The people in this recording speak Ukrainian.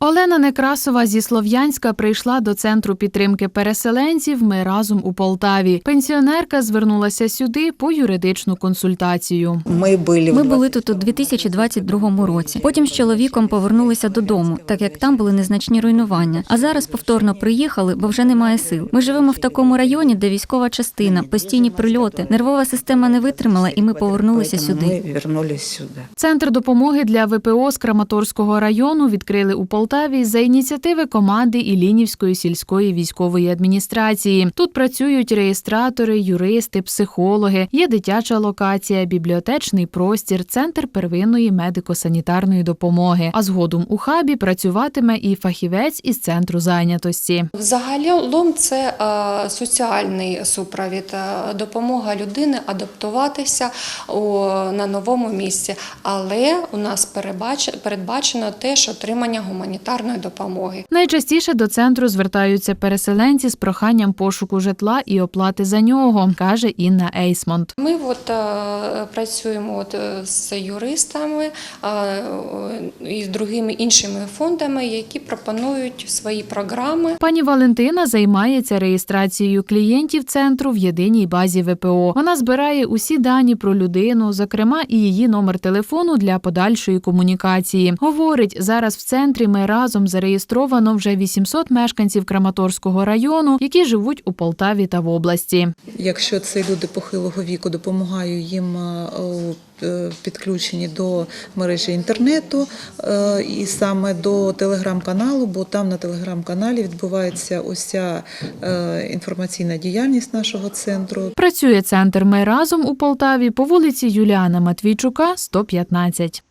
Олена Некрасова зі Слов'янська прийшла до центру підтримки переселенців. Ми разом у Полтаві. Пенсіонерка звернулася сюди по юридичну консультацію. Ми були Ми були тут у 2022 році. Потім з чоловіком повернулися додому, так як там були незначні руйнування. А зараз повторно приїхали, бо вже немає сил. Ми живемо в такому районі, де військова частина, постійні прильоти. Нервова система не витримала, і ми повернулися сюди. Ми сюди. Центр допомоги для ВПО з Краматорського району відкрили у Полтаві за ініціативи команди Ілінівської сільської військової адміністрації. Тут працюють реєстратори, юристи, психологи, є дитяча локація, бібліотечний простір, центр первинної медико-санітарної допомоги. А згодом у хабі працюватиме і фахівець із центру зайнятості. Взагалом це е, соціальний супровід, допомога людини адаптуватися на новому місці. Але у нас передбачено теж отримання гуманітарної допомоги. Найчастіше до центру звертаються переселенці з проханням пошуку житла і оплати за нього, каже Інна Ейсмонт. Ми от, е, працюємо от, е, з юристами е, і з другими іншими фондами, які пропонують свої програми. Пані Валентина займається реєстрацією клієнтів центру в єдиній базі ВПО. Вона збирає усі дані про людину, зокрема і її номер телефону для подальшої комунікації. Говорить, зараз в центрі ми разом зареєстровано вже 800 мешканців Краматорського району, які живуть у Полтаві та в області. Якщо це люди похилого віку, допомагаю їм е, у е, підключенні до мережі інтернету е, і саме до телеграм-каналу, бо там на телеграм-каналі відбувається е, інформаційна діяльність нашого центру. Працює центр Ми разом у Полтаві по вулиці Юліана Матвійчука, 115.